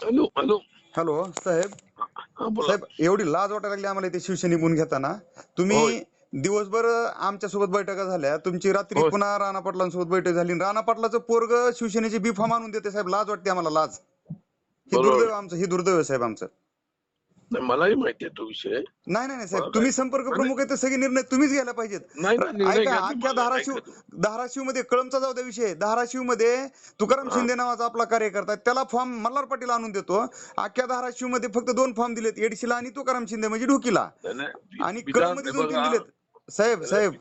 Hello hello. Hello साहेब. साहेब एवढी लाज वाटायला लागली आम्हाला इथे शिवसेनेकडून घेताना. तुम्ही दिवसभर आमच्यासोबत बैठका झाल्या. तुमची रात्री. पुन्हा राणा पाटलांसोबत बैठक झाली. राणा पाटलाचं पोरग शिवसेनेची बी फॉर्म आणून देते साहेब. लाज वाटते आम्हाला लाज. हे. दुर्दैव आमचं हे दुर्दैव साहेब आमचं. नाही, मलाही माहिती आहे तो विषय नाही नाही नाही साहेब. तुम्ही संपर्क प्रमुख आहे तर सगळे निर्णय तुम्हीच घ्यायला पाहिजेत नाही, नाही, निर्णय ऐका घ्या. अख्ख्या धाराशिव ऐका. धाराशिवमध्ये कळमचा जाऊ द्या विषय धाराशिवमध्ये तुकाराम. शिंदे नावाचा आपला कार्यकर्ता आहे. त्याला फॉर्म मल्हार पाटील आणून देतो अख्ख्या धाराशिवमध्ये फक्त दोन फॉर्म दिलेत एडशीला आणि तुकाराम शिंदे म्हणजे ढुकीला नाही, नाही, आणि विधान- कळममध्ये दोन तीन दिलेत साहेब साहेब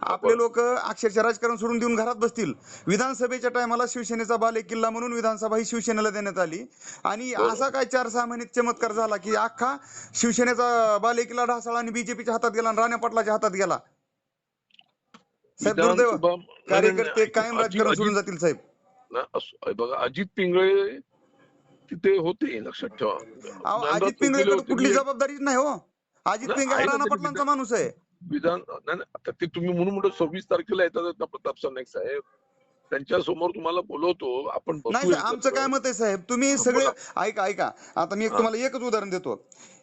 आपले लोक अक्षरशः राजकारण सोडून देऊन घरात बसतील. विधानसभेच्या टायमाला शिवसेनेचा बाले किल्ला म्हणून विधानसभा ही शिवसेनेला देण्यात आली. आणि. असा काय चार सहा महिन्यात चमत्कार झाला की अख्खा शिवसेनेचा बाले किल्ला ढासळा आणि बीजेपीच्या हातात गेला आणि राण्या पाटलाच्या हातात गेला. साहेब दुर्दैव. नाही, कार्यकर्ते कायम राजकारण सोडून जातील साहेब. बघा अजित पिंगळे तिथे होते लक्षात ठेवा. अजित पिंगळे कुठली होते. जबाबदारीच नाही हो. अजित पिंगळे राणा पाटलांचा माणूस आहे. विधान नाही, नाही, आता ते तुम्ही म्हणून म्हणतो सव्वीस तारखेला येतात ना प्रताप सरनाईक साहेब त्यांच्यासमोर तुम्हाला बोलवतो आपण नाही. आमचं काय मत आहे साहेब तुम्ही सगळे. ऐका ऐका आता मी एक. तुम्हाला एकच उदाहरण देतो.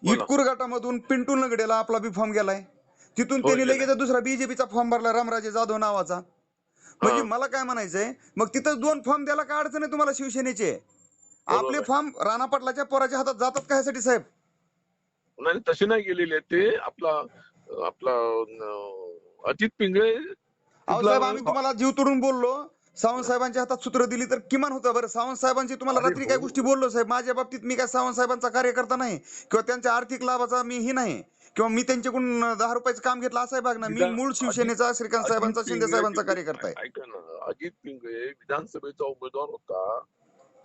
इटकूर गटामधून पिंटू नगडेला आपला बी फॉर्म गेलाय तिथून त्यांनी. लगेच दुसरा बीजेपीचा फॉर्म भरला रामराजे जाधव नावाचा म्हणजे. मला काय म्हणायचंय मग तिथं दोन फॉर्म द्यायला काय अडचण आहे तुम्हाला शिवसेनेचे आपले. फॉर्म राणा पाटलाच्या पोराच्या हातात जातात का ह्यासाठी साहेब नाही तसे नाही गेलेले ते आपला आपला अं, अजित पिंगळे अहो साहेब आम्ही तुम्हाला जीव तोडून बोललो. सावंत साहेबांच्या हातात सूत्र दिली तर किमान होतं बरं. सावंत साहेबांची तुम्हाला अरे रात्री काय हो. गोष्टी बोललो साहेब? माझ्या बाबतीत मी काय सावंत साहेबांचा कार्यकर्ता नाही किंवा त्यांच्या आर्थिक लाभाचा मी ही नाही किंवा मी त्यांच्याकडून दहा रुपयाचं काम घेतलं असं आहे बघ ना मी विधान- मूळ शिवसेनेचा श्रीकांत अजित साहेबांचा शिंदे पिंगळे साहेबांचा कार्यकर्ता आहे. ऐका ना अजित पिंगळे विधानसभेचा उमेदवार होता.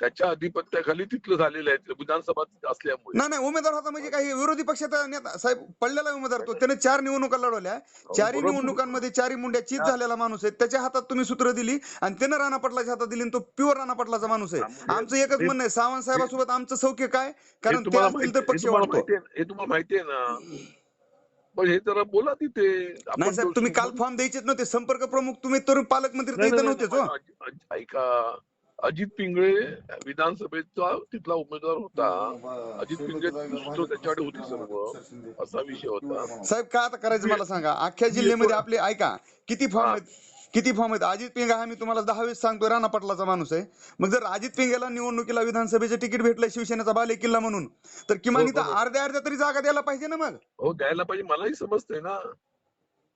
त्याच्या अधिपत्याखाली तिथलं झालेलं आहे विधानसभा असल्यामुळे. नाही नाही उमेदवार होता म्हणजे काही विरोधी पक्षाचा नेता साहेब पडलेला उमेदवार तो. त्याने चार निवडणुका लढवल्या. चारही बरोबर. निवडणुकांमध्ये चारही मुंड्या चीज झालेला माणूस आहे. त्याच्या हातात तुम्ही सूत्र दिली आणि त्यानं राणा पाटलाच्या हातात दिली आणि तो प्युअर राणा पाटलाचा माणूस आहे. आमचं एकच हे- म्हणणं आहे सावंत साहेबासोबत आमचं सौख्य काय? हे कारण ते असतील तर हे पक्ष हे तुम्हाला माहिती आहे ना. पण हे जरा बोला तिथे. नाही साहेब तुम्ही काल फॉर्म द्यायचेच नव्हते. संपर्क प्रमुख तुम्ही तरुण पालकमंत्री नव्हतेच हो. ऐका. अजित पिंगळे विधानसभेचा तिथला उमेदवार होता. अजित पिंगळे त्याच्याकडे होती सर्व असा विषय होता. साहेब काय आता करायचं मला सांगा? अख्ख्या जिल्ह्यामध्ये आपले ऐका किती फॉर्म. आहेत? किती फॉर्म आहेत? अजित पिंगा हा मी तुम्हाला दहा वेळेस सांगतोय राणा पाटलाचा माणूस आहे. मग जर अजित पिंगेला निवडणुकीला विधानसभेचं तिकीट भेटलंय शिवसेनेचा बाले किल्ला म्हणून तर किमान हो, इथं. अर्ध्या अर्ध्या तरी जागा द्यायला पाहिजे ना मग? हो द्यायला पाहिजे. मलाही समजतंय ना.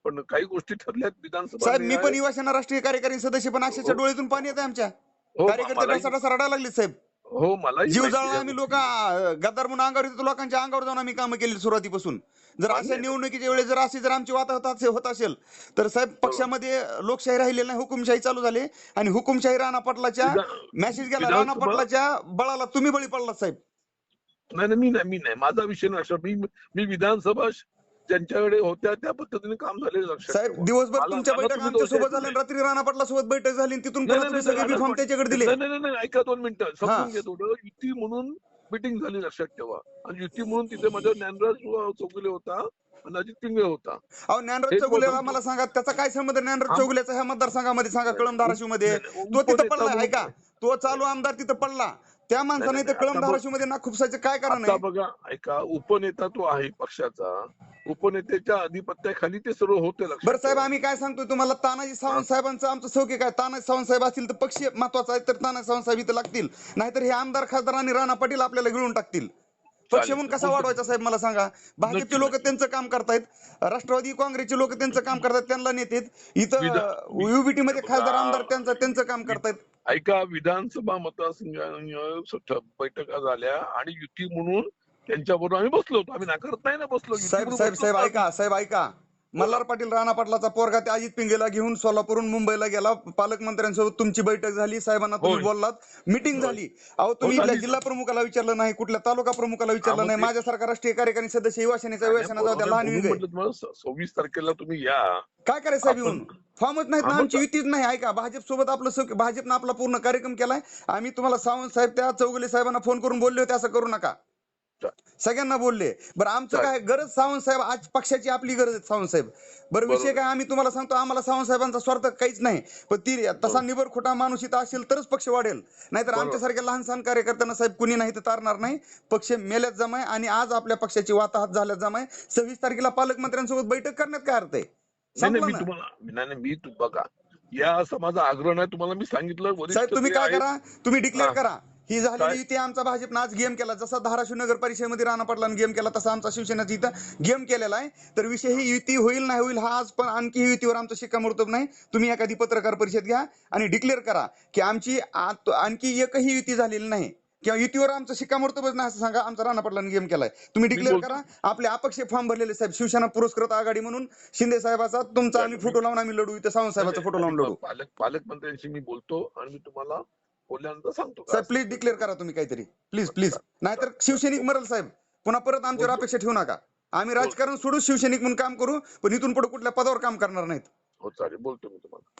पण काही गोष्टी ठरल्यात विधानसभा साहेब मी पण युवासेना राष्ट्रीय कार्यकारी सदस्य पण अक्षरशः हो. डोळ्यातून पाणी येते आमच्या. हो कार्यकर्ते रडायला लागले साहेब. हो मलाही जीव आहे. आम्ही लोक गद्दार म्हणून अंगावर येतो लोकांच्या अंगावर जाऊन आम्ही कामं केली सुरुवातीपासून. जर अशा. निवडणुकीच्या वेळेस जर अशी जर आमची वाद होत असे- होत असेल तर साहेब पक्षामध्ये लोकशाही राहिलेली नाही हुकुमशाही चालू झाली आणि हुकुमशाही राणा पाटलाच्या मेसेज गेला राणा पाटलाच्या बळाला तुम्ही बळी पडलात साहेब. नाही नाही मी नाही मी नाही. माझा विषय नाही मी मी विधानसभा श- ज्यांच्याकडे होत्या त्या पद्धतीने काम झालेलं लक्षात साहेब ठेवा. दिवसभर तुमच्या बैठक आमच्यासोबत झाल्या. रात्री राणा पाटला सोबत बैठक झाली तिथून पुन्हा तुम्ही सगळे फॉर्म त्याच्याकडे दिले. नाही नाही नाही ऐका दोन मिनिटं. समजून घे थोडं. युती म्हणून मिटिंग झाली लक्षात ठेवा. आणि युती म्हणून तिथे माझा ज्ञानराज चौगुले होता आणि अजित पिंगळे होता. अहो ज्ञानराज बोलतो. मला सांगा त्याचा काय संबंध ज्ञानराज चौगुलेचा ह्या मतदारसंघामध्ये सांगा कळम धाराशिवमध्ये तो तिथं पडला म्हणून- ऐका. तो चालू आमदार तिथं पडला. त्या माणसाने नाही, इथं नाही, कळम आता बघ- धाराशिवमध्ये ना खुपसायचं काय कारण आता आहे बघा ऐका उपनेता तो आहे पक्षाचा उपनेत्याच्या अधिपत्याखाली ते सर्व होते लक्षात बरं साहेब ठेवा. आम्ही काय सांगतोय तुम्हाला तानाजी सावंत. साहेबांचं आमचं सौख्य काय तानाजी सावंत साहेब असतील तर पक्ष महत्त्वाचा आहे तर तानाजी सावंत साहेब इथं लागतील नाहीतर हे आमदार खासदार आणि राणा पाटील आपल्याला गिळून टाकतील पक्ष चालेल. म्हणून कसा वाढवायचा साहेब मला सांगा भाजपचे लोक नक्की. त्यांचं काम करतायत राष्ट्रवादी काँग्रेसचे लोक त्यांचं काम करतायत त्यांना नेतेत इथं युबीटी मध्ये. खासदार आमदार त्यांचं त्यांचं काम करतायत ऐका विधानसभा मतदारसंघ बैठका झाल्या आणि युती म्हणून त्यांच्याबरोबर आम्ही बसलो होतो. आम्ही नाकारत नाही ना बसलो. साहेब साहेब साहेब. ऐका साहेब ऐका. मल्हार पाटील राणा पाटलाचा पोरगा त्या अजित पिंगेला घेऊन सोलापूरहून मुंबईला गेला. पालकमंत्र्यांसोबत तुमची बैठक झाली. साहेबांना तुम्ही. बोललात. मिटिंग. झाली. अहो तुम्ही हो, इथल्या. जिल्हा प्रमुखाला विचारलं नाही कुठल्या तालुका प्रमुखाला विचारलं नाही. माझ्यासारखा राष्ट्रीय कार्यकारी सदस्य युवासेनेचा युवासेना जाऊ द्या लहान सव्वीस तारखेला तुम्ही या. काय करायचं साहेब येऊन? फॉर्मच नाहीत ना आमची युतीच नाही. ऐका भाजप सोबत आपलं भाजपनं आपला पूर्ण कार्यक्रम केलाय. आम्ही तुम्हाला सावंत साहेब त्या चौगुले साहेबांना फोन करून बोलले होते असं करू नका. सगळ्यांना बोलले. बरं आमचं काय? गरज सावंत साहेब आज पक्षाची आपली गरज आहे सावंत साहेब. बरं विषय. काय आम्ही तुम्हाला सांगतो आम्हाला सावंत साहेबांचा स्वार्थ काहीच नाही. पण ती तसा. निबर खोटा माणूस इथं असेल तरच पक्ष वाढेल. नाहीतर. आमच्यासारख्या लहान सहान कार्यकर्त्यांना साहेब कुणी नाही तर तारणार नाही. पक्ष मेल्यात जमाय आणि आज आपल्या पक्षाची वाताहत झाल्यात जमाय. सव्वीस तारखेला पालकमंत्र्यांसोबत बैठक करण्यात काय अर्थ आहे? मी तुम्हाला बघा या असा माझा आग्रह नाही तुम्हाला मी सांगितलं साहेब तुम्ही काय करा? तुम्ही डिक्लेअर. करा. ही? झालेली युती आमचा भाजपनं आज गेम केला. जसा धाराशिव नगर परिषदेमध्ये राणा पाटलांनी गेम केला तसा आमचा शिवसेनेचा इथं गेम केलेला आहे. तर विषय ही युती होईल नाही होईल हा आज पण आणखी युतीवर आमचा शिक्कामोर्तब नाही. तुम्ही एखादी पत्रकार परिषद घ्या आणि डिक्लेअर करा की आमची आणखी एकही युती झालेली नाही. किंवा युतीवर आमचं शिक्कामोर्तबच नाही असं सांगा. आमचा राणा पाटलांनी गेम केलाय. तुम्ही डिक्लेअर. करा. आपले अपक्ष फॉर्म भरलेले साहेब शिवसेना पुरस्कृत आघाडी म्हणून शिंदे साहेबाचा तुमचा आम्ही फोटो लावून आम्ही लढू. इथं सावंत साहेबाचा फोटो लावून लढू. पालक पालकमंत्र्यांशी मी बोलतो आणि मी तुम्हाला बोलल्यानंतर सांगतो का? साहेब प्लीज डिक्लेअर करा तुम्ही काहीतरी. प्लीज प्लीज नाहीतर शिवसैनिक मरल साहेब. पुन्हा परत आमच्यावर. अपेक्षा ठेवू नका. आम्ही राजकारण सोडू शिवसैनिक म्हणून काम करू पण इथून पुढे कुठल्या पदावर काम करणार नाहीत. हो चालेल. बोलतो मी तुम्हाला.